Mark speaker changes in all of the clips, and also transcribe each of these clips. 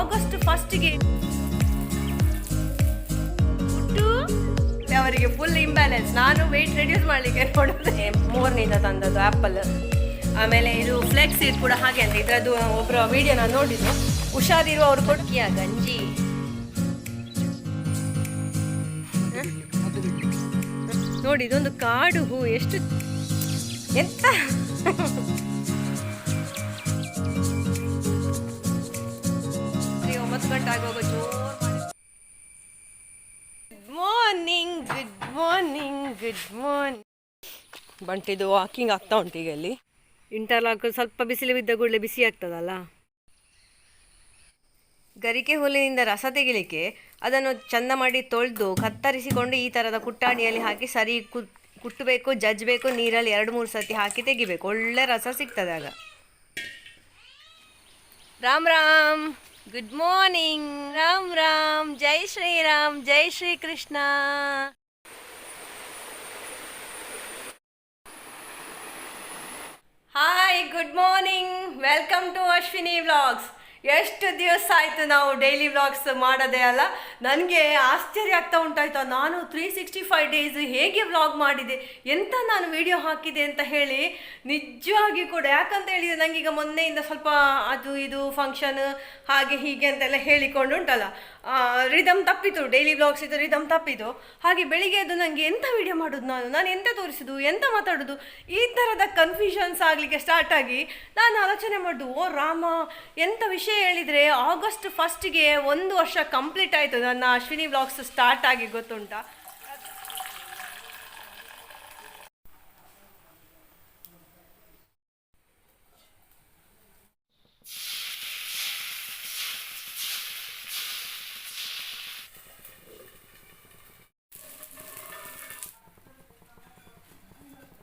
Speaker 1: August ಫಸ್ಟ್ಗೆ too ಅವರಿಗೆ full imbalance ನಾನು ವೆಯ್ಟ್ ರೆಡ್ಯೂಸ್ ಮಾಡಲಿಕ್ಕೆ ನೋಡಿದ್ರೆ ಮೂರನೇದ ತಂದದ್ದು ಆ್ಯಪಲ್ ಆಮೇಲೆ ಇದು ಫ್ಲೆಕ್ಸ್ ಸೀಡ್ ಕೂಡ ಹಾಗೆ ಅಂತ ಇದರದ್ದು ಒಬ್ಬರ ವಿಡಿಯೋ ನಾನು ನೋಡಿದ್ದು ಹುಷಾರಿರುವ ಅವರು ಕೊಡ್ಕಿಯ ಗಂಜಿ? ನೋಡಿ ಇದೊಂದು ಕಾಡು ಹೂ ಎಷ್ಟು ಎಂತ? ಜೋರ್ good morning good morning good morning ಬಂಟಿದು walking ಆಗ್ತಾ ಉಂಟು ಈಗ ಇಲ್ಲಿ. ಇಂಟರ್ಲಾಕ್ ಸ್ವಲ್ಪ ಬಿಸಿಲು ಬಿದ್ದ ಕೂಡಲೇ ಬಿಸಿ ಆಗ್ತದಲ್ಲ? ಗರಿಕೆ ಹುಲ್ಲಿನಿಂದ ರಸ ತೆಗಿಲಿಕ್ಕೆ ಅದನ್ನು ಚಂದ ಮಾಡಿ ತೊಳೆದು ಕತ್ತರಿಸಿಕೊಂಡು ಈ ಥರದ ಕುಟ್ಟಾಣಿಯಲ್ಲಿ ಹಾಕಿ ಸರಿ ಕುಟ್ಟಬೇಕು ಜಜ್ಬೇಕು ನೀರಲ್ಲಿ ಎರಡು ಮೂರು ಸತಿ ಹಾಕಿ ತೆಗಿಬೇಕು. ಒಳ್ಳೆ ರಸ ಸಿಗ್ತದೆ ಆಗ. ರಾಮ್ ರಾಮ್. ಗುಡ್ ಮಾರ್ನಿಂಗ್ ರಾಮ್ ರಾಮ್ ಜೈ ಶ್ರೀರಾಮ್ ಜೈ Shri Krishna hi good morning welcome to Ashwini vlogs ಎಷ್ಟು ದಿವಸ ಆಯಿತು ನಾವು ಡೈಲಿ ವ್ಲಾಗ್ಸ್ ಮಾಡೋದೇ ಅಲ್ಲ? ನನಗೆ ಆಶ್ಚರ್ಯ ಆಗ್ತಾ ಉಂಟಾಯಿತು. ನಾನು ತ್ರೀ ಸಿಕ್ಸ್ಟಿ ಫೈವ್ ಡೇಸ್ ಹೇಗೆ ವ್ಲಾಗ್ ಮಾಡಿದೆ? ಎಂತ ನಾನು ವಿಡಿಯೋ ಹಾಕಿದೆ ಅಂತ ಹೇಳಿ ನಿಜವಾಗಿ ಕೂಡ, ಯಾಕಂತ ಹೇಳಿದರೆ ನನಗೀಗ ಮೊನ್ನೆಯಿಂದ ಸ್ವಲ್ಪ ಅದು ಇದು ಫಂಕ್ಷನ್ ಹಾಗೆ ಹೀಗೆ ಅಂತೆಲ್ಲ ಹೇಳಿಕೊಂಡು ಉಂಟಲ್ಲ. ರಿದಮ್ ತಪ್ಪಿತು ಡೈಲಿ ಬ್ಲಾಗ್ಸ್ ಇದು ರಿದಮ್ ತಪ್ಪಿತು. ಹಾಗೆ ಬೆಳಿಗ್ಗೆ ಅದು ನನಗೆ ಎಂಥ ವಿಡಿಯೋ ಮಾಡೋದು ನಾನು? ನಾನು ಎಂತ ತೋರಿಸೋದು? ಎಂತ ಮಾತಾಡೋದು? ಈ ಥರದ ಕನ್ಫ್ಯೂಷನ್ಸ್ ಆಗಲಿಕ್ಕೆ ಸ್ಟಾರ್ಟ್ ಆಗಿ ನಾನು ಆಲೋಚನೆ ಮಾಡಿದ್ದು ಓ ರಾಮ ಎಂಥ ವಿಷಯ ಹೇಳಿದರೆ ಆಗಸ್ಟ್ ಫಸ್ಟ್ಗೆ ಒಂದು ವರ್ಷ ಕಂಪ್ಲೀಟ್ ಆಯಿತು ನನ್ನ ಅಶ್ವಿನಿ ಬ್ಲಾಗ್ಸ್ ಸ್ಟಾರ್ಟ್ ಆಗಿ, ಗೊತ್ತುಂಟಾ?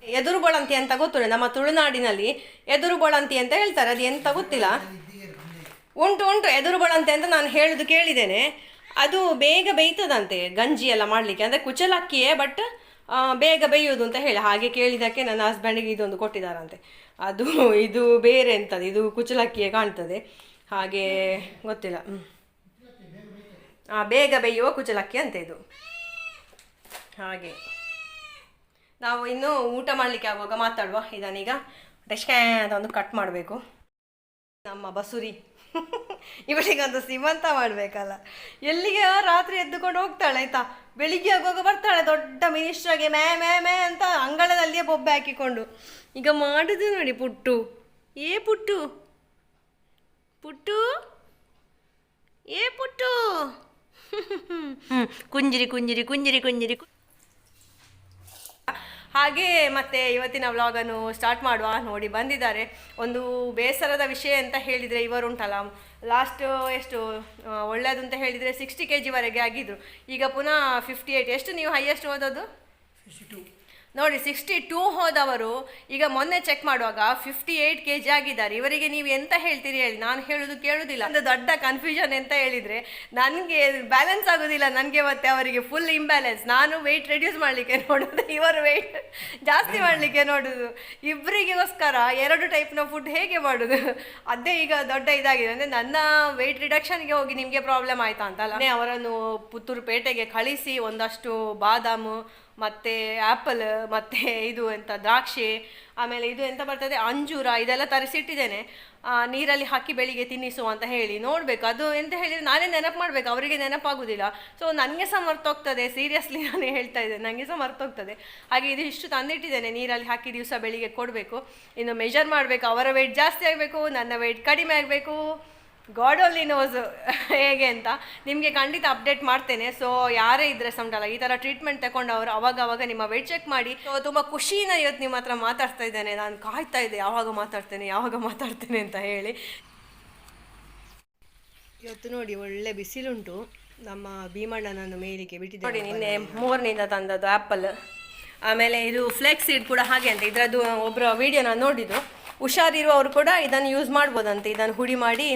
Speaker 1: ಎದುರು ಬಳಂತಿ ಅಂತ ಗೊತ್ತುಂಟು. ನಮ್ಮ ತುಳುನಾಡಿನಲ್ಲಿ ಎದುರು ಬಳಂತಿ ಅಂತ ಹೇಳ್ತಾರೆ. ಅದು ಎಂತ ಗೊತ್ತಿಲ್ಲ. ಉಂಟು ಉಂಟು. ಎದುರು ಬಳಂತಿ ಅಂತ ನಾನು ಹೇಳುದು ಕೇಳಿದ್ದೇನೆ. ಅದು ಬೇಗ ಬೇಯ್ತದಂತೆ ಗಂಜಿ ಎಲ್ಲ ಮಾಡಲಿಕ್ಕೆ. ಅಂದರೆ ಕುಚಲಕ್ಕಿಯೇ ಬಟ್ ಬೇಗ ಬೇಯುವುದು ಅಂತ ಹೇಳಿ. ಹಾಗೆ ಕೇಳಿದ್ದಕ್ಕೆ ನನ್ನ ಹಸ್ಬೆಂಡಿಗೆ ಇದೊಂದು ಕೊಟ್ಟಿದ್ದಾರಂತೆ. ಅದು, ಇದು ಬೇರೆ ಎಂಥದ್ದು ಇದು ಕುಚಲಕ್ಕಿಯೇ ಕಾಣ್ತದೆ. ಹಾಗೆ ಗೊತ್ತಿಲ್ಲ. ಬೇಗ ಬೇಯುವ ಕುಚಲಕ್ಕಿ ಅಂತ ಇದು. ಹಾಗೆ. ನಾವು ಇನ್ನು ಊಟ ಮಾಡಲಿಕ್ಕೆ ಆಗುವಾಗ ಮಾತಾಡುವ. ಇದನ್ನೀಗ ಅಂತ ಒಂದು ಕಟ್ ಮಾಡಬೇಕು. ನಮ್ಮ ಬಸುರಿ. ಇವಳಿಗಂತ ಸೀಮಂತ ಮಾಡಬೇಕಲ್ಲ. ಎಲ್ಲಿಗೆ ರಾತ್ರಿ ಎದ್ದುಕೊಂಡು ಹೋಗ್ತಾಳೆ ಆಯ್ತಾ? ಬೆಳಿಗ್ಗೆ ಆಗುವಾಗ ಬರ್ತಾಳೆ ದೊಡ್ಡ ಮಿನಿಸ್ಟ್ರಾಗೆ ಮೇ ಮೇ ಮೇ ಅಂತ ಅಂಗಳದಲ್ಲಿಯೇ ಬೊಬ್ಬೆ ಹಾಕಿಕೊಂಡು. ಈಗ ಮಾಡುದು ನೋಡಿ ಪುಟ್ಟು. ಏ ಪುಟ್ಟು? ಪುಟ್ಟು? ಏ ಪುಟ್ಟು? ಕುಂಜರಿ, ಕುಂಜಿರಿ ಕುಂಜಿರಿ ಕುಂಜಿರಿ. ಹಾಗೆ ಮತ್ತೆ ಇವತ್ತಿನ ವ್ಲಾಗನ್ನು ಸ್ಟಾರ್ಟ್ ಮಾಡುವ ನೋಡಿ ಬಂದಿದ್ದಾರೆ. ಒಂದು ಬೇಸರದ ವಿಷಯ ಅಂತ ಹೇಳಿದರೆ ಇವರು ಉಂಟಲ್ಲ ಲಾಸ್ಟ್ ಎಷ್ಟು ಒಳ್ಳೆಯದು ಅಂತ ಹೇಳಿದರೆ ಸಿಕ್ಸ್ಟಿ ಕೆ ಜಿವರೆಗೆ ಆಗಿದ್ರು. ಈಗ ಪುನಃ ಫಿಫ್ಟಿ ಏಯ್ಟ್ ಎಷ್ಟು ನೀವು ಹೈಯೆಸ್ಟ್ ಓದೋದು? ನೋಡಿ ಸಿಕ್ಸ್ಟಿ ಟೂ ಹೋದವರು, ಈಗ ಮೊನ್ನೆ ಚೆಕ್ ಮಾಡುವಾಗ ಫಿಫ್ಟಿ ಏಯ್ಟ್ ಕೆ ಜಿ ಆಗಿದ್ದಾರೆ. ಇವರಿಗೆ ನೀವು ಎಂತ ಹೇಳ್ತೀರಿ ಹೇಳಿ. ನಾನು ಹೇಳೋದು ಕೇಳೋದಿಲ್ಲ. ಒಂದು ದೊಡ್ಡ ಕನ್ಫ್ಯೂಷನ್ ಎಂತ ಹೇಳಿದರೆ, ನನಗೆ ಬ್ಯಾಲೆನ್ಸ್ ಆಗೋದಿಲ್ಲ. ನನಗೆ ಮತ್ತೆ ಅವರಿಗೆ ಫುಲ್ ಇಂಬ್ಯಾಲೆನ್ಸ್ ನಾನು ವೆಯ್ಟ್ ರೆಡ್ಯೂಸ್ ಮಾಡಲಿಕ್ಕೆ ನೋಡೋದು, ಇವರು ವೆಯ್ಟ್ ಜಾಸ್ತಿ ಮಾಡಲಿಕ್ಕೆ ನೋಡೋದು. ಇಬ್ಬರಿಗೋಸ್ಕರ ಎರಡು ಟೈಪ್ನ ಫುಡ್ ಹೇಗೆ ಮಾಡೋದು? ಅದೇ ಈಗ ದೊಡ್ಡ ಇದಾಗಿದೆ. ಅಂದರೆ ನನ್ನ ವೆಯ್ಟ್ ರಿಡಕ್ಷನ್ಗೆ ಹೋಗಿ ನಿಮಗೆ ಪ್ರಾಬ್ಲಮ್ ಆಯ್ತಾ ಅಂತಲ್ಲ? ಅವರನ್ನು ಪುತ್ತೂರು ಪೇಟೆಗೆ ಕಳಿಸಿ ಒಂದಷ್ಟು ಬಾದಾಮು ಮತ್ತು ಆ್ಯಪಲ್ ಮತ್ತು ಇದು ಎಂತ ದ್ರಾಕ್ಷಿ, ಆಮೇಲೆ ಇದು ಎಂತ ಬರ್ತದೆ? ಅಂಜೂರ, ಇದೆಲ್ಲ ತರಿಸಿಟ್ಟಿದ್ದೇನೆ. ನೀರಲ್ಲಿ ಹಾಕಿ ಬೆಳಿಗ್ಗೆ ತಿನ್ನಿಸು ಅಂತ ಹೇಳಿ ನೋಡಬೇಕು. ಅದು ಎಂತ ಹೇಳಿದರೆ ನಾನೇ ನೆನಪು ಮಾಡಬೇಕು. ಅವರಿಗೆ ನೆನಪಾಗೋದಿಲ್ಲ. ಸೊ ನನಗೆ ಸಹ ಮರ್ತೋಗ್ತದೆ. ಸೀರಿಯಸ್ಲಿ ನಾನು ಹೇಳ್ತಾ ಇದ್ದೇನೆ. ನನಗೆ ಸಹ ಮರ್ತೋಗ್ತದೆ. ಹಾಗೆ ಇದು ಇಷ್ಟು ತಂದಿಟ್ಟಿದ್ದೇನೆ. ನೀರಲ್ಲಿ ಹಾಕಿ ದಿವಸ ಬೆಳಿಗ್ಗೆ ಕೊಡಬೇಕು. ಇನ್ನು ಮೆಜರ್ ಮಾಡಬೇಕು. ಅವರ ವೆಯ್ಟ್ ಜಾಸ್ತಿ ಆಗಬೇಕು. ನನ್ನ ವೆಯ್ಟ್ ಕಡಿಮೆ ಆಗಬೇಕು. ಗಾಡ್ ಓನ್ಲಿ ನೋಸ್ ಹೇಗೆ ಅಂತ ನಿಮಗೆ ಖಂಡಿತ ಅಪ್ಡೇಟ್ ಮಾಡ್ತೇನೆ. ಸೊ ಯಾರೇ ಇದ್ರೆ ಸಂಟಲ್ಲ ಈ ಥರ ಟ್ರೀಟ್ಮೆಂಟ್ ತಗೊಂಡವರು ಅವಾಗ ಅವಾಗ ನಿಮ್ಮ ವೆಯ್ಟ್ ಚೆಕ್ ಮಾಡಿ. ಸೊ ತುಂಬ ಖುಷಿನ ಇವತ್ತು ನಿಮ್ಮ ಹತ್ರ ಮಾತಾಡ್ತಾ ಇದ್ದೇನೆ. ನಾನು ಕಾಯ್ತಾ ಇದ್ದೆ ಯಾವಾಗ ಮಾತಾಡ್ತೇನೆ ಯಾವಾಗ ಮಾತಾಡ್ತೇನೆ ಅಂತ ಹೇಳಿ. ಇವತ್ತು ನೋಡಿ ಒಳ್ಳೆ ಬಿಸಿಲುಂಟು. ನಮ್ಮ ಭೀಮಣ್ಣನನ್ನು ಮೇಲಿಗೆ ಬಿಟ್ಟಿದ್ದೆ ನೋಡಿ ನಿನ್ನೆ ಮೂರನಿಂದ ತಂದದ್ದು ಆ್ಯಪಲ್ ಆಮೇಲೆ ಇದು ಫ್ಲೆಕ್ಸ್ ಸೀಡ್ ಕೂಡ ಹಾಗೆ ಅಂತ. ಇದರದ್ದು ಒಬ್ಬರ ವಿಡಿಯೋ ನಾನು ನೋಡಿದ್ದು. ಹುಷಾರಿರುವವರು ಕೂಡ ಇದನ್ನು ಯೂಸ್ ಮಾಡ್ಬೋದಂತೆ. ಇದನ್ನು ಹುಡಿ ಮಾಡಿ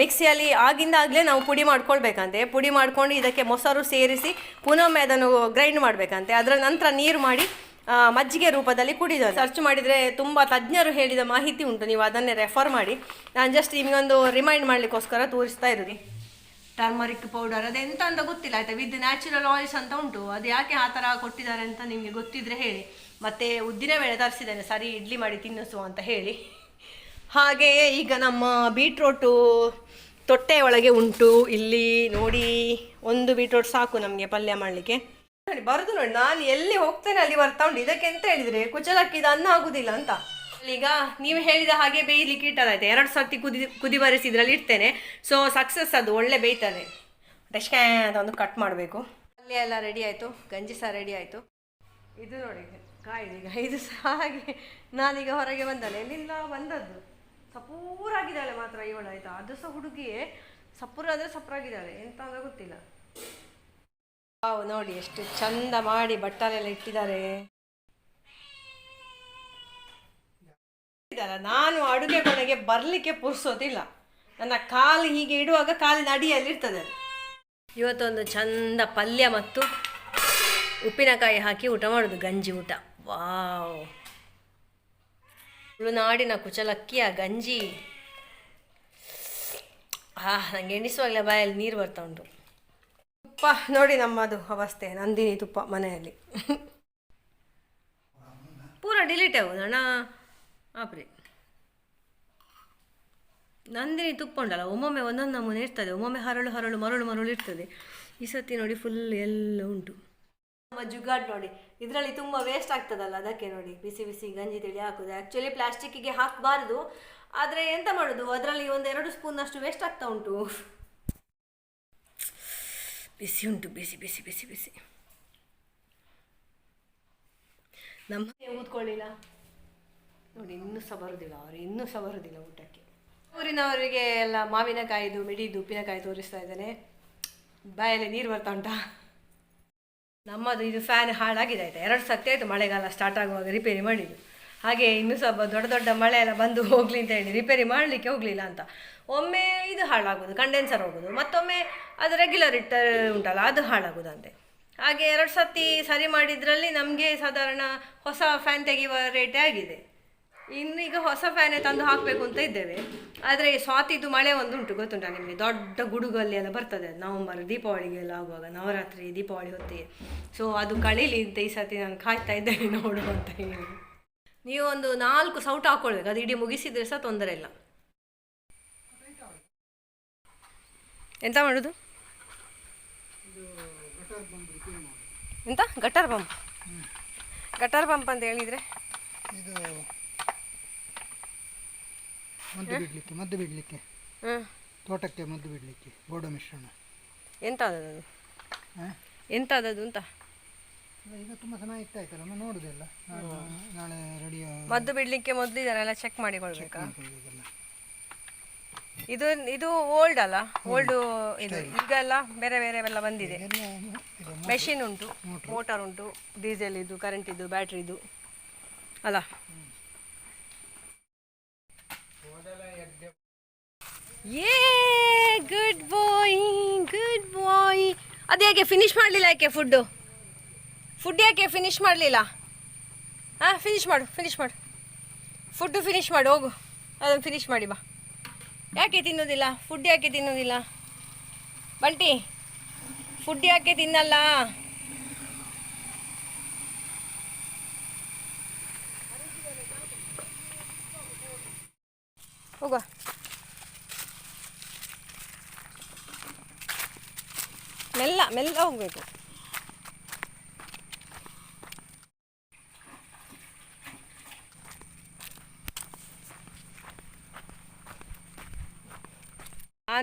Speaker 1: ಮಿಕ್ಸಿಯಲ್ಲಿ ಆಗಿಂದ ಆಗಲೇ ನಾವು ಪುಡಿ ಮಾಡ್ಕೊಳ್ಬೇಕಂತೆ. ಪುಡಿ ಮಾಡ್ಕೊಂಡು ಇದಕ್ಕೆ ಮೊಸರು ಸೇರಿಸಿ ಪುನೊಮ್ಮೆ ಅದನ್ನು ಗ್ರೈಂಡ್ ಮಾಡಬೇಕಂತೆ. ಅದರ ನಂತರ ನೀರು ಮಾಡಿ ಮಜ್ಜಿಗೆ ರೂಪದಲ್ಲಿ ಕುಡಿದ ಸರ್ಚ್ ಮಾಡಿದರೆ ತುಂಬ ತಜ್ಞರು ಹೇಳಿದ ಮಾಹಿತಿ ಉಂಟು. ನೀವು ಅದನ್ನೇ ರೆಫರ್ ಮಾಡಿ. ನಾನು ಜಸ್ಟ್ ನಿಮಗೊಂದು ರಿಮೈಂಡ್ ಮಾಡಲಿಕ್ಕೋಸ್ಕರ ತೋರಿಸ್ತಾ ಇರೋದು. ಟರ್ಮರಿಕ್ ಪೌಡರ್ ಅದೆಂತ ಅಂತ ಗೊತ್ತಿಲ್ಲ, ಆಯ್ತಾ? ವಿತ್ ನ್ಯಾಚುರಲ್ ಆಯಿಲ್ಸ್ ಅಂತ ಉಂಟು. ಅದು ಯಾಕೆ ಆ ಥರ ಕೊಟ್ಟಿದ್ದಾರೆ ಅಂತ ನಿಮಗೆ ಗೊತ್ತಿದ್ರೆ ಹೇಳಿ. ಮತ್ತೆ ಉದ್ದಿನ ಬೇಳೆ ತರಿಸಿದ್ದೇನೆ. ಸರಿ, ಇಡ್ಲಿ ಮಾಡಿ ತಿನ್ನಿಸು ಅಂತ ಹೇಳಿ. ಹಾಗೆಯೇ ಈಗ ನಮ್ಮ ಬೀಟ್ರೋಟು ತೊಟ್ಟೆ ಒಳಗೆ ಉಂಟು. ಇಲ್ಲಿ ನೋಡಿ, ಒಂದು ಬೀಟ್ರೋಟ್ ಸಾಕು ನಮಗೆ ಪಲ್ಯ ಮಾಡಲಿಕ್ಕೆ. ನೋಡಿ ಬರುದು ನೋಡಿ. ನಾನು ಎಲ್ಲಿ ಹೋಗ್ತೇನೆ, ಅಲ್ಲಿ ಬರ್ತಾ ಉಂಟು. ಇದಕ್ಕೆ ಎಂತ ಹೇಳಿದ್ರೆ, ಕುಚಲಕ್ಕಿ ಇದು ಅನ್ನ ಆಗುದಿಲ್ಲ ಅಂತ. ಈಗ ನೀವು ಹೇಳಿದ ಹಾಗೆ ಬೇಯಲಿಕ್ಕೆ ಇಟ್ಟದಾಯ್ತು. ಎರಡು ಸರ್ತಿ ಕುದಿ ಕುದಿ ಬರೆಸಿ ಇದರಲ್ಲಿ ಇಡ್ತೇನೆ. ಸೊ ಸಕ್ಸಸ್ ಅದು. ಒಳ್ಳೆ ಬೇಯ್ತದೆ. ಅಂತ ಒಂದು ಕಟ್ ಮಾಡಬೇಕು. ಪಲ್ಯ ಎಲ್ಲ ರೆಡಿ ಆಯಿತು. ಗಂಜಿ ಸಹ ರೆಡಿ ಆಯಿತು. ಇದು ನೋಡಿ ಕಾಯಿದೆ ಈಗ ಇದು ಸಹ ಹಾಗೆ. ನಾನೀಗ ಹೊರಗೆ ಬಂದಲ್ಲ ಎಲ್ಲಿಂದ ಬಂದದ್ದು? ಸಪೂರಾಗಿದ್ದಾಳೆ ಮಾತ್ರ ಇವಳು, ಆಯ್ತಾ? ಅದು ಸಹ ಹುಡುಗಿಯೇ. ಸಪೂರ ಆದರೆ ಸಪೂರಾಗಿದ್ದಾಳೆ. ಎಂತ ಅಂತ ಗೊತ್ತಿಲ್ಲ. ವಾವ್, ನೋಡಿ ಎಷ್ಟು ಚಂದ ಮಾಡಿ ಬಟ್ಟಲೆಲ್ಲ ಇಟ್ಟಿದ್ದಾರೆ. ನಾನು ಅಡುಗೆ ಕೊನೆಗೆ ಬರಲಿಕ್ಕೆ ಪುರ್ಸೋದಿಲ್ಲ ನನ್ನ ಕಾಲು ಹೀಗೆ ಇಡುವಾಗ ಕಾಲಿನ ಅಡಿಯಲ್ಲಿ ಇರ್ತದೆ. ಇವತ್ತೊಂದು ಚಂದ ಪಲ್ಯ ಮತ್ತು ಉಪ್ಪಿನಕಾಯಿ ಹಾಕಿ ಊಟ ಮಾಡೋದು, ಗಂಜಿ ಊಟ. ವಾವ್. ತುಳುನಾಡಿನ ಕುಚಲಕ್ಕಿಯ ಗಂಜಿ. ಹಾ ನಂಗೆ ಎಣಿಸುವಾಗಲೇ ಬಾಯಲ್ಲಿ ನೀರು ಬರ್ತಾ ಉಂಟು. ತುಪ್ಪ, ನೋಡಿ ನಮ್ಮದು ಅವಸ್ಥೆ, ನಂದಿನಿ ತುಪ್ಪ ಮನೆಯಲ್ಲಿ. ಪೂರ ಡಿಲೀಟ್ ಆಗೋದು, ಅಣ್ಣ. ಆಪ್ರಿ. ನಂದಿನಿ ತುಪ್ಪ ಉಂಟಲ್ಲ, ಒಮ್ಮೊಮ್ಮೆ ಒಂದೊಂದು ನಮೂನೆ ಇರ್ತದೆ, ಒಮ್ಮೊಮ್ಮೆ ಹರಳು ಹರಳು ಮರಳು ಮರಳು ಇರ್ತದೆ. ಈ ಸತಿ ನೋಡಿ ಫುಲ್ ಎಲ್ಲ ಉಂಟು. ನಮ್ಮ ಜುಗಾಡ್ ನೋಡಿ. ಇದರಲ್ಲಿ ತುಂಬ ವೇಸ್ಟ್ ಆಗ್ತದಲ್ಲ ಅದಕ್ಕೆ ನೋಡಿ. ಬಿಸಿ ಬಿಸಿ ಗಂಜಿ ತಿಳಿ ಹಾಕೋದು. ಆ್ಯಕ್ಚುಲಿ ಪ್ಲಾಸ್ಟಿಕ್ಕಿಗೆ ಹಾಕಬಾರ್ದು. ಆದರೆ ಎಂತ ಮಾಡೋದು? ಅದರಲ್ಲಿ ಒಂದು ಎರಡು ಸ್ಪೂನಷ್ಟು ವೇಸ್ಟ್ ಆಗ್ತಾ ಉಂಟು. ಬಿಸಿ ಉಂಟು ಬಿಸಿ ಬಿಸಿ ಬಿಸಿ ಬಿಸಿ. ನಮ್ಮ ಊದ್ಕೊಳ್ಳಿಲ್ಲ. ನೋಡಿ ಇನ್ನೂ ಸಹ ಬರೋದಿಲ್ಲ ಅವರು. ಇನ್ನೂ ಸಹ ಬರೋದಿಲ್ಲ ಊಟಕ್ಕೆ. ಊರಿನವರಿಗೆ ಎಲ್ಲ ಮಾವಿನಕಾಯಿದು ಮಿಡಿದು ಉಪ್ಪಿನಕಾಯಿ ತೋರಿಸ್ತಾ ಇದ್ದಾನೆ. ಬಾಯಲ್ಲಿ ನೀರು ಬರ್ತಾ ಉಂಟಾ? ನಮ್ಮದು ಇದು ಫ್ಯಾನ್ ಹಾಳಾಗಿದೆ ಆಯ್ತಾ. ಎರಡು ಸತಿ ಆಯಿತು ಮಳೆಗಾಲ ಸ್ಟಾರ್ಟ್ ಆಗುವಾಗ ರಿಪೇರಿ ಮಾಡಿದ್ದು. ಹಾಗೆ ಇನ್ನೂ ಸ್ವಲ್ಪ ದೊಡ್ಡ ದೊಡ್ಡ ಮಳೆ ಎಲ್ಲ ಬಂದು ಹೋಗಲಿ ಅಂತ ಹೇಳಿ ರಿಪೇರಿ ಮಾಡಲಿಕ್ಕೆ ಹೋಗಲಿಲ್ಲ ಅಂತ. ಒಮ್ಮೆ ಇದು ಹಾಳಾಗೋದು ಕಂಡೆನ್ಸರ್ ಹೋಗೋದು, ಮತ್ತೊಮ್ಮೆ ಅದು ರೆಗ್ಯುಲರ್ ಇಟ್ಟ ಉಂಟಲ್ಲ, ಅದು ಹಾಳಾಗೋದಂತೆ ಹಾಗೆ ಎರಡು ಸತಿ ಸರಿ ಮಾಡಿದ್ರಲ್ಲಿ ನಮಗೆ ಸಾಧಾರಣ ಹೊಸ ಫ್ಯಾನ್ ತೆಗೆಯುವ ರೇಟೇ ಆಗಿದೆ. ಇನ್ನು ಈಗ ಹೊಸ ಫ್ಯಾನೇ ತಂದು ಹಾಕಬೇಕು ಅಂತ ಇದ್ದೇವೆ. ಆದರೆ ಸ್ವಾತಿದು ಮಳೆ ಒಂದು ಉಂಟು ಗೊತ್ತುಂಟ ನಿಮಗೆ? ದೊಡ್ಡ ಗುಡುಗಲ್ಲಿ ಎಲ್ಲ ಬರ್ತದೆ. ನವಂಬರ್ ದೀಪಾವಳಿಗೆಲ್ಲ ಆಗುವಾಗ, ನವರಾತ್ರಿ, ದೀಪಾವಳಿ ಹೊತ್ತಿಗೆ. ಸೊ ಅದು ಕಳೀಲಿ ಅಂತ ಈ ಸತಿ ನಾನು ಕಾಯ್ತಾ ಇದ್ದೇನೆ ನೋಡು ಅಂತ ಹೇಳಿ. ನೀವು ಒಂದು ನಾಲ್ಕು ಸೌಟ್ ಹಾಕ್ಕೊಳ್ಬೇಕು ಅದು ಇಡೀ ಮುಗಿಸಿದ್ರೆ ಸಹ ತೊಂದರೆ ಇಲ್ಲ. ಎಂತ ಮಾಡೋದು? ಎಂತ? ಗಟರ್ ಪಂಪ್ ಗಟರ್ ಪಂಪ್ ಅಂತ ಹೇಳಿದರೆ?
Speaker 2: ಮದ್ದು ಬಿಡಲಿಕ್ಕೆ ಮದ್ದು ಬಿಡಲಿಕ್ಕೆ. ತೋಟಕ್ಕೆ ಮದ್ದು ಬಿಡಲಿಕ್ಕೆ ಗೋಡ ಮಿಶ್ರಣ.
Speaker 1: ಎಂತ ಅದದು ಅಂತ?
Speaker 2: ಈಗ ತುಂಬ ಸಮಯ ಇತ್ತಾಯ್ತಲ್ಲ ಆಯ್ತಲ್ಲ ನೋಡುದಿಲ್ಲ ನಾಳೆ ರೆಡಿ
Speaker 1: ಮದ್ದು ಬಿಡ್ಲಿಕ್ಕೆ ಮೊದಲು ಇದನ್ನೆಲ್ಲ ಚೆಕ್ ಮಾಡಿಕೊಳ್ಬೇಕಾ? ಇದು ಇದು ಓಲ್ಡ್ ಅಲ್ಲ? ಓಲ್ಡ್ ಇದು ಈಗೆಲ್ಲ ಬೇರೆ ಬೇರೆ ಎಲ್ಲ ಬಂದಿದೆ. ಮೆಷಿನ್ ಉಂಟು. ಮೋಟಾರ್. ಉಂಟು ಡೀಸೆಲ್ ಇದು ಕರೆಂಟ್ ಇದು ಬ್ಯಾಟ್ರಿ ಇದು ಅಲ್ಲ? ಗುಡ್ ಬಾಯ್ ಗುಡ್ ಬಾಯ್ ಅದು ಯಾಕೆ ಫಿನಿಶ್ ಮಾಡಲಿಲ್ಲ ಯಾಕೆ ಫುಡ್ಡು ಫುಡ್ ಯಾಕೆ ಫಿನಿಶ್ ಮಾಡಲಿಲ್ಲ? ಹಾಂ ಫಿನಿಶ್ ಮಾಡು ಫಿನಿಶ್ ಮಾಡು. ಫುಡ್ಡು ಫಿನಿಶ್ ಮಾಡು, ಹೋಗು. ಅದನ್ನು ಫಿನಿಶ್ ಮಾಡಿ ಬಾ. ಯಾಕೆ ತಿನ್ನೋದಿಲ್ಲ? ಫುಡ್ ಯಾಕೆ ತಿನ್ನೋದಿಲ್ಲ? ಬಂಟಿ ಫುಡ್ ಯಾಕೆ ತಿನ್ನಲ್ಲ? ಹೋಗುವ. ಮೆಲ್ಲ ಮೆಲ್ಲ ಹೋಗ್ಬೇಕು.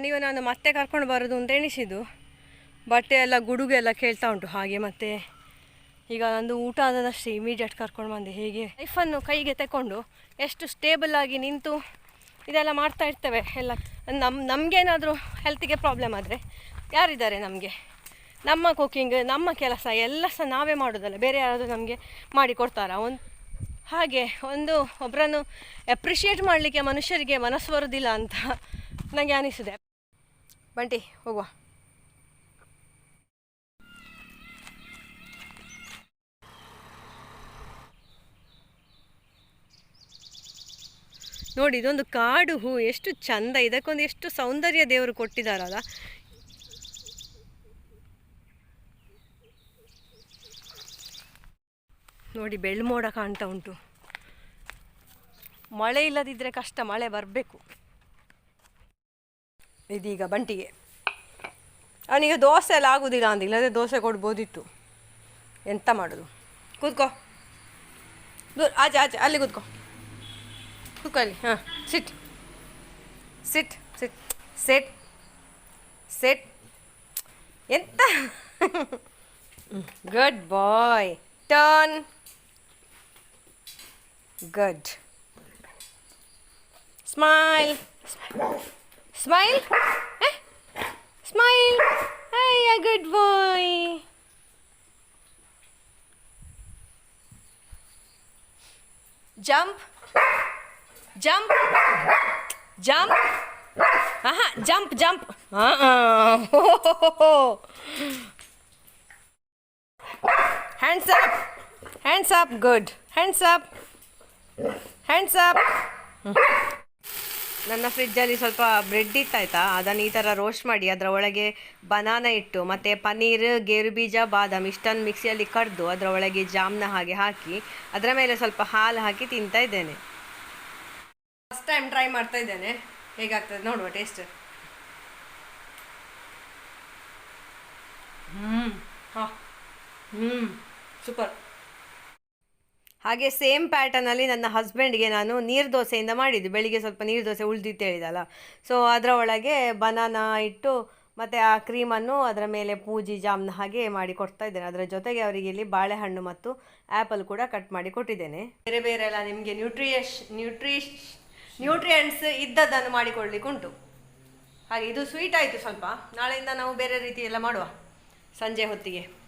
Speaker 1: ನೀವು ನಾನು ಮತ್ತೆ ಕರ್ಕೊಂಡು ಬರೋದು ಅಂತ ಎಣಿಸಿದ್ದು. ಬಟ್ಟೆ ಎಲ್ಲ, ಗುಡುಗು ಎಲ್ಲ ಕೇಳ್ತಾ ಉಂಟು ಹಾಗೆ ಮತ್ತೆ. ಈಗ ನಂದು ಊಟ ಆದದಷ್ಟೇ ಇಮಿಡಿಯೇಟ್ ಕರ್ಕೊಂಡು ಬಂದೆ. ಹೇಗೆ? ಲೈಫನ್ನು ಕೈಗೆ ತಗೊಂಡು ಎಷ್ಟು ಸ್ಟೇಬಲ್ ಆಗಿ ನಿಂತು ಇದೆಲ್ಲ ಮಾಡ್ತಾ ಇರ್ತೇವೆ ಎಲ್ಲ. ನಮ್ಮ ನಮಗೇನಾದರೂ ಹೆಲ್ತಿಗೆ ಪ್ರಾಬ್ಲಮ್ ಆದರೆ ಯಾರಿದ್ದಾರೆ ನಮಗೆ? ನಮ್ಮ ಕುಕ್ಕಿಂಗ್ ನಮ್ಮ ಕೆಲಸ ಎಲ್ಲ ಸಹ ನಾವೇ ಮಾಡೋದಲ್ಲ. ಬೇರೆ ಯಾರಾದರೂ ನಮಗೆ ಮಾಡಿ ಕೊಡ್ತಾರ? ಒಂದು ಹಾಗೆ ಒಂದು ಒಬ್ಬರನ್ನು ಅಪ್ರಿಷಿಯೇಟ್ ಮಾಡಲಿಕ್ಕೆ ಮನುಷ್ಯರಿಗೆ ಮನಸ್ಸು ಬರೋದಿಲ್ಲ ಅಂತ ನನಗೆ ಅನಿಸಿದೆ. ಬಂಟಿ, ಹೋಗುವ. ನೋಡಿ, ಇದೊಂದು ಕಾಡು ಹೂ, ಎಷ್ಟು ಚಂದ. ಇದಕ್ಕೊಂದು ಎಷ್ಟು ಸೌಂದರ್ಯ ದೇವರು ಕೊಟ್ಟಿದ್ದಾರಲ್ಲ. ನೋಡಿ ಬೆಳ್ಮೋಡ ಕಾಣ್ತಾ ಉಂಟು. ಮಳೆ ಇಲ್ಲದಿದ್ದರೆ ಕಷ್ಟ, ಮಳೆ ಬರಬೇಕು. ಇದೀಗ ಬಂಟಿಗೆ. ಅವನಿಗೆ ದೋಸೆ ಎಲ್ಲ ಆಗೋದಿಲ್ಲ ಅಂತ ಇಲ್ಲದೆ ದೋಸೆ ಕೊಡ್ಬೋದಿತ್ತು. ಎಂತ ಮಾಡೋದು? ಕೂತ್ಕೋ. ದೂರ ಆಚೆ ಆಚೆ, ಅಲ್ಲಿ ಕೂತ್ಕೋ. ಕೂತ್ಕೋ ಅಲ್ಲಿ, ಹಾಂ sit sit sit set set ಎಂತ? Good boy turn. Good. Smile. Smile. Eh? Smile. Hey, a good boy. Jump. Jump. Jump. Aha, jump, jump. Uh-uh. Hands up hands up good hands up hands up ನನ್ನ ಫ್ರಿಜ್ಜಲ್ಲಿ ಸ್ವಲ್ಪ bread ಇತ್ತಾಯ್ತಾ? ಅದನ್ನು ಈ ಥರ roast ಮಾಡಿ ಅದರ ಒಳಗೆ ಬನಾನ ಇಟ್ಟು ಮತ್ತು ಪನ್ನೀರ್ ಗೇರು ಬೀಜ ಬಾದಾಮ್ ಇಷ್ಟನ್ನು ಮಿಕ್ಸಿಯಲ್ಲಿ ಕಡ್ದು ಅದರ ಒಳಗೆ ಜಾಮ್ನ ಹಾಗೆ ಹಾಕಿ ಅದರ ಮೇಲೆ ಸ್ವಲ್ಪ ಹಾಲು ಹಾಕಿ ತಿಂತಾ ಇದ್ದೇನೆ. ಫಸ್ಟ್ ಟೈಮ್ ಟ್ರೈ ಮಾಡ್ತಾ ಇದ್ದೇನೆ. ಹೇಗಾಗ್ತದೆ ನೋಡುವ ಟೇಸ್ಟ್ ಹ್ಞೂ ಹಾಂ. ಹ್ಞೂ ಸೂಪರ್ ಹಾಗೆ ಸೇಮ್ ಪ್ಯಾಟರ್ನಲ್ಲಿ ನನ್ನ ಹಸ್ಬೆಂಡ್ಗೆ ನಾನು ನೀರು ದೋಸೆಯಿಂದ ಮಾಡಿದ್ದು. ಬೆಳಿಗ್ಗೆ ಸ್ವಲ್ಪ ನೀರು ದೋಸೆ ಉಳಿದಿತ್ತು ಹೇಳಿದಲ್ಲ. ಸೊ ಅದರ ಒಳಗೆ ಬನಾನಾ ಇಟ್ಟು ಮತ್ತು ಆ ಕ್ರೀಮನ್ನು ಅದರ ಮೇಲೆ ಪೂಜಿ, ಜಾಮ್ನ ಹಾಗೆ ಮಾಡಿ ಕೊಡ್ತಾ ಇದ್ದೇನೆ. ಅದರ ಜೊತೆಗೆ ಅವರಿಗೆ ಇಲ್ಲಿ ಬಾಳೆಹಣ್ಣು ಮತ್ತು ಆ್ಯಪಲ್ ಕೂಡ ಕಟ್ ಮಾಡಿ ಕೊಟ್ಟಿದ್ದೇನೆ. ಬೇರೆ ಬೇರೆ ಎಲ್ಲ ನಿಮಗೆ ನ್ಯೂಟ್ರಿಯಶ್ ನ್ಯೂಟ್ರಿಷ್ ನ್ಯೂಟ್ರಿಯೆಂಟ್ಸ್ ಇದ್ದದ್ದನ್ನು ಮಾಡಿಕೊಡ್ಲಿಕ್ಕೆ ಉಂಟು. ಹಾಗೆ ಇದು ಸ್ವೀಟ್ ಆಯಿತು ಸ್ವಲ್ಪ. ನಾಳೆಯಿಂದ ನಾವು ಬೇರೆ ರೀತಿ ಎಲ್ಲ ಮಾಡುವ. ಸಂಜೆ ಹೊತ್ತಿಗೆ.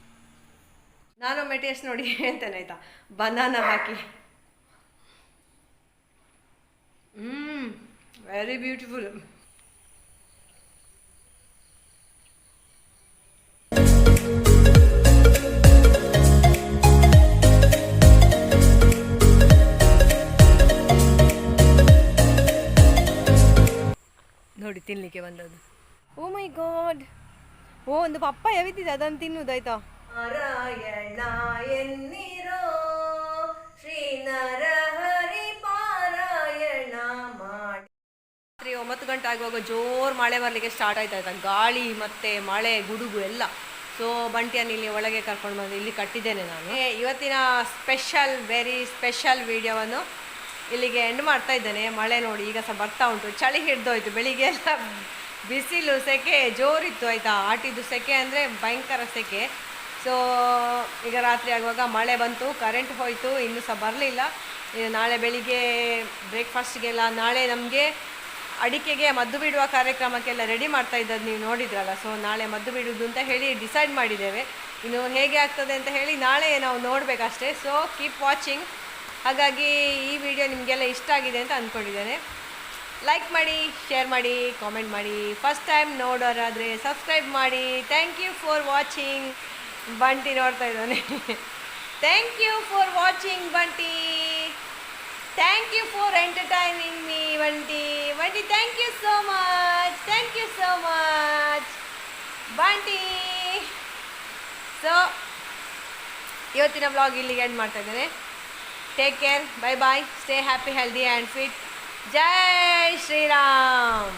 Speaker 1: ನಾನೊಮ್ಮೆ ಟೇಸ್ಟ್ ನೋಡಿ ಹೇಳ್ತೇನೆ ಆಯ್ತಾ? ಬನಾನ ಹಾಕಿ. ಹ್ಮ್ ವೆರಿ ಬ್ಯೂಟಿಫುಲ್ ನೋಡಿ, ತಿನ್ಲಿಕ್ಕೆ ಬಂದದ್ದು. ಓ ಮೈ ಗಾಡ್ ಓ ಒಂದು ಪಪ್ಪಾಯ ಬಿದ್ದಿದೆ ಅದನ್ನು ತಿನ್ನುವುದಾಯ್ತಾ ನಾರಾಯಣ ಎನ್ನಿರೋ? ಶ್ರೀ ನರಹರಿ ಪಾರಾಯಣ ಮಾಡಿ. ರಾತ್ರಿ ಒಂಬತ್ತು ಗಂಟೆ ಆಗುವಾಗ ಜೋರು ಮಳೆ ಬರಲಿಕ್ಕೆ ಸ್ಟಾರ್ಟ್ ಆಯ್ತಾ ಗಾಳಿ ಮತ್ತೆ ಮಳೆ ಗುಡುಗು ಎಲ್ಲ. ಸೊ ಬಂಟಿಯನ್ನು ಇಲ್ಲಿ ಒಳಗೆ ಕರ್ಕೊಂಡು ಬಂದು ಇಲ್ಲಿ ಕಟ್ಟಿದ್ದೇನೆ ನಾನು. ಇವತ್ತಿನ ಸ್ಪೆಷಲ್ ವೆರಿ ಸ್ಪೆಷಲ್ ವಿಡಿಯೋವನ್ನು ಇಲ್ಲಿಗೆ ಎಂಡ್ ಮಾಡ್ತಾ ಇದ್ದೇನೆ. ಮಳೆ ನೋಡಿ ಈಗ ಸಹ ಬರ್ತಾ ಉಂಟು. ಚಳಿ ಹಿಡ್ದೋಯ್ತು ಬೆಳಿಗ್ಗೆ ಎಲ್ಲ ಬಿಸಿಲು ಸೆಕೆ ಜೋರಿತ್ತು ಆಯಿತಾ. ಆಟಿದ್ದು ಸೆಕೆ ಅಂದರೆ ಭಯಂಕರ ಸೆಕೆ. ಸೊ ಈಗ ರಾತ್ರಿ ಆಗುವಾಗ ಮಳೆ ಬಂತು ಕರೆಂಟ್ ಹೋಯಿತು, ಇನ್ನೂ ಸಹ ಬರಲಿಲ್ಲ. ನಾಳೆ ಬೆಳಿಗ್ಗೆ ಬ್ರೇಕ್ಫಾಸ್ಟ್ಗೆಲ್ಲ ನಾಳೆ ನಮಗೆ ಅಡಿಕೆಗೆ ಮದ್ದು ಬಿಡುವ ಕಾರ್ಯಕ್ರಮಕ್ಕೆಲ್ಲ ರೆಡಿ ಮಾಡ್ತಾ ಇದ್ದದ್ದು ನೀವು ನೋಡಿದ್ರಲ್ಲ. ಸೊ ನಾಳೆ ಮದ್ದು ಬಿಡುವುದು ಅಂತ ಹೇಳಿ ಡಿಸೈಡ್ ಮಾಡಿದ್ದೇವೆ. ಇನ್ನು ಹೇಗೆ ಆಗ್ತದೆ ಅಂತ ಹೇಳಿ ನಾಳೆ ನಾವು ನೋಡಬೇಕಷ್ಟೇ. ಸೊ ಕೀಪ್ ವಾಚಿಂಗ್ ಹಾಗಾಗಿ ಈ ವಿಡಿಯೋ ನಿಮಗೆಲ್ಲ ಇಷ್ಟ ಆಗಿದೆ ಅಂತ ಅಂದ್ಕೊಂಡಿದ್ದೇನೆ. ಲೈಕ್ ಮಾಡಿ ಶೇರ್ ಮಾಡಿ ಕಾಮೆಂಟ್ ಮಾಡಿ. ಫಸ್ಟ್ ಟೈಮ್ ನೋಡೋರಾದರೆ ಸಬ್ಸ್ಕ್ರೈಬ್ ಮಾಡಿ. Thank you for watching Bunty ನೋಡ್ತಾ ಇದ್ದಾನೆ. Thank you for watching Bunty thank you for entertaining me Bunty Bunty thank you so much thank you so much Bunty so ಇವತ್ತಿನ blog ಇಲ್ಲಿಗೆ end ಮಾಡ್ತಾ ಇದ್ದೇನೆ. Take care bye bye stay happy healthy and fit Jai Shriram